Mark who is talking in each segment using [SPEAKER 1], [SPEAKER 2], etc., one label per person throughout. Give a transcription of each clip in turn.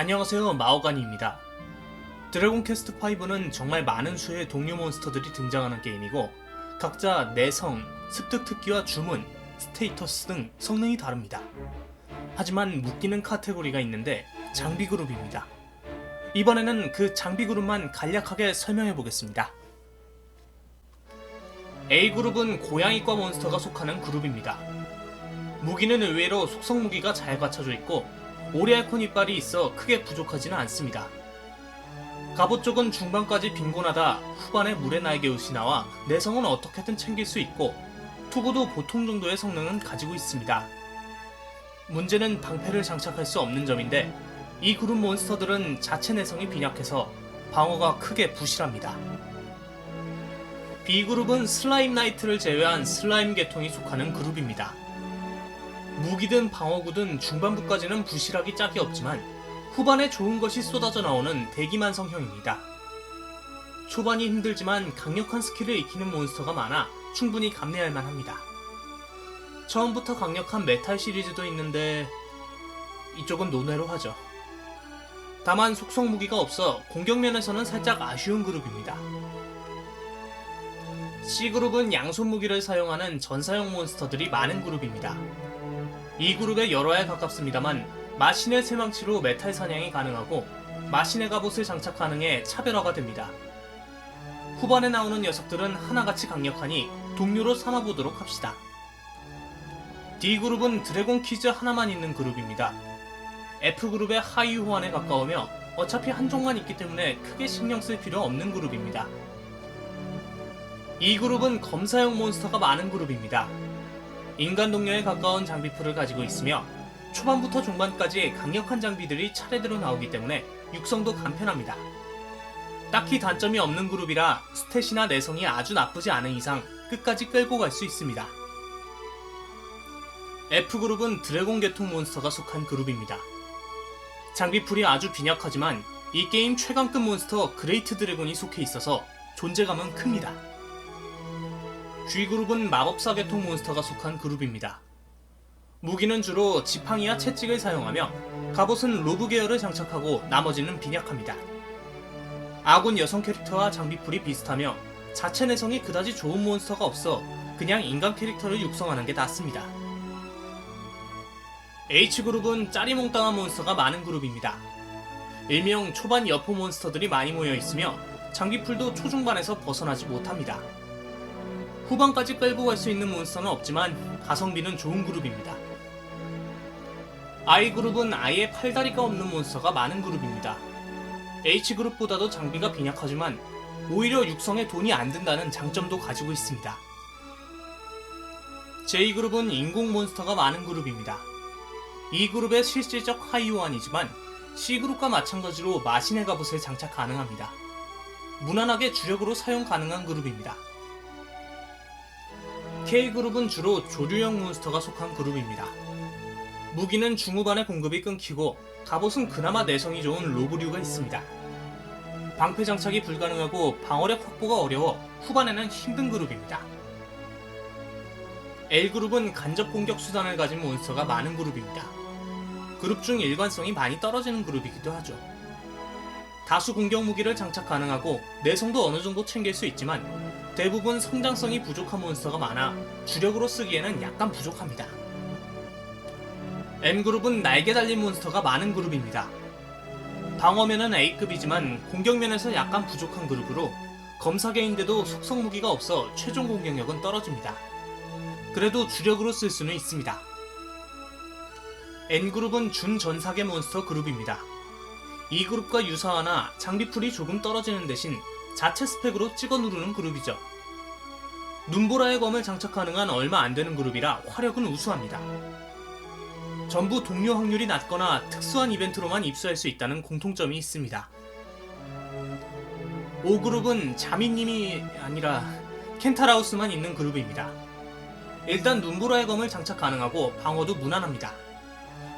[SPEAKER 1] 안녕하세요 마오가니입니다. 드래곤 퀘스트 5는 정말 많은 수의 동료 몬스터들이 등장하는 게임이고 각자 내성, 습득 특기와 주문, 스테이터스 등 성능이 다릅니다. 하지만 묶이는 카테고리가 있는데 장비 그룹입니다. 이번에는 그 장비 그룹만 간략하게 설명해 보겠습니다. A그룹은 고양이과 몬스터가 속하는 그룹입니다. 무기는 의외로 속성 무기가 잘 갖춰져 있고 오리알콘 이빨이 있어 크게 부족하지는 않습니다. 갑옷 쪽은 중반까지 빈곤하다 후반에 물의 날개 옷이 나와 내성은 어떻게든 챙길 수 있고 투구도 보통 정도의 성능은 가지고 있습니다. 문제는 방패를 장착할 수 없는 점인데 이 그룹 몬스터들은 자체 내성이 빈약해서 방어가 크게 부실합니다. B그룹은 슬라임 나이트를 제외한 슬라임 계통이 속하는 그룹입니다. 무기든 방어구든 중반부까지는 부실하기 짝이 없지만 후반에 좋은 것이 쏟아져 나오는 대기만 성형입니다. 초반이 힘들지만 강력한 스킬을 익히는 몬스터가 많아 충분히 감내할 만합니다. 처음부터 강력한 메탈 시리즈도 있는데 이쪽은 논외로 하죠. 다만 속성 무기가 없어 공격면에서는 살짝 아쉬운 그룹입니다. C그룹은 양손 무기를 사용하는 전사용 몬스터들이 많은 그룹입니다. 이 그룹의 여러 에 가깝습니다만 마신의 세망치로 메탈 사냥이 가능하고 마신의 갑옷을 장착 가능해 차별화가 됩니다. 후반에 나오는 녀석들은 하나같이 강력하니 동료로 삼아보도록 합시다. D그룹은 드래곤 퀴즈 하나만 있는 그룹입니다. F그룹의 하위 호환에 가까우며 어차피 한종만 있기 때문에 크게 신경 쓸 필요 없는 그룹입니다. 이 그룹은 검사용 몬스터가 많은 그룹입니다. 인간 동료에 가까운 장비풀을 가지고 있으며 초반부터 중반까지 강력한 장비들이 차례대로 나오기 때문에 육성도 간편합니다. 딱히 단점이 없는 그룹이라 스탯이나 내성이 아주 나쁘지 않은 이상 끝까지 끌고 갈 수 있습니다. F그룹은 드래곤 계통 몬스터가 속한 그룹입니다. 장비풀이 아주 빈약하지만 이 게임 최강급 몬스터 그레이트 드래곤이 속해 있어서 존재감은 큽니다. G그룹은 마법사 계통 몬스터가 속한 그룹입니다. 무기는 주로 지팡이와 채찍을 사용하며 갑옷은 로브 계열을 장착하고 나머지는 빈약합니다. 아군 여성 캐릭터와 장비풀이 비슷하며 자체 내성이 그다지 좋은 몬스터가 없어 그냥 인간 캐릭터를 육성하는 게 낫습니다. H그룹은 짜리몽땅한 몬스터가 많은 그룹입니다. 일명 초반 여포 몬스터들이 많이 모여 있으며 장비풀도 초중반에서 벗어나지 못합니다. 후반까지 끌고 갈 수 있는 몬스터는 없지만 가성비는 좋은 그룹입니다. I그룹은 아예 팔다리가 없는 몬스터가 많은 그룹입니다. H그룹보다도 장비가 빈약하지만 오히려 육성에 돈이 안 든다는 장점도 가지고 있습니다. J그룹은 인공 몬스터가 많은 그룹입니다. 이 그룹의 실질적 하이호환이지만 C그룹과 마찬가지로 마신의 갑옷을 장착 가능합니다. 무난하게 주력으로 사용 가능한 그룹입니다. K그룹은 주로 조류형 몬스터가 속한 그룹입니다. 무기는 중후반에 공급이 끊기고 갑옷은 그나마 내성이 좋은 로브류가 있습니다. 방패 장착이 불가능하고 방어력 확보가 어려워 후반에는 힘든 그룹입니다. L그룹은 간접 공격 수단을 가진 몬스터가 많은 그룹입니다. 그룹 중 일관성이 많이 떨어지는 그룹이기도 하죠. 다수 공격 무기를 장착 가능하고 내성도 어느 정도 챙길 수 있지만 대부분 성장성이 부족한 몬스터가 많아 주력으로 쓰기에는 약간 부족합니다. M그룹은 날개 달린 몬스터가 많은 그룹입니다. 방어면은 A급이지만 공격면에서 약간 부족한 그룹으로 검사계인데도 속성 무기가 없어 최종 공격력은 떨어집니다. 그래도 주력으로 쓸 수는 있습니다. N그룹은 준전사계 몬스터 그룹입니다. 이 그룹과 유사하나 장비풀이 조금 떨어지는 대신 자체 스펙으로 찍어 누르는 그룹이죠. 눈보라의 검을 장착 가능한 얼마 안 되는 그룹이라 화력은 우수합니다. 전부 동료 확률이 낮거나 특수한 이벤트로만 입수할 수 있다는 공통점이 있습니다. 5그룹은 자미님이 아니라 켄타라우스만 있는 그룹입니다. 일단 눈보라의 검을 장착 가능하고 방어도 무난합니다.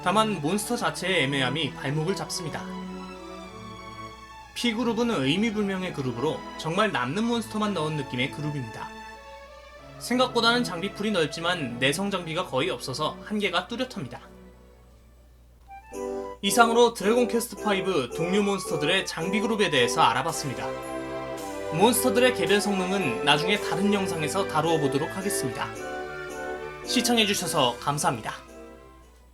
[SPEAKER 1] 다만 몬스터 자체의 애매함이 발목을 잡습니다. P그룹은 의미불명의 그룹으로 정말 남는 몬스터만 넣은 느낌의 그룹입니다. 생각보다는 장비풀이 넓지만 내성 장비가 거의 없어서 한계가 뚜렷합니다. 이상으로 드래곤 퀘스트 5 동료 몬스터들의 장비 그룹에 대해서 알아봤습니다. 몬스터들의 개변 성능은 나중에 다른 영상에서 다루어 보도록 하겠습니다. 시청해주셔서 감사합니다.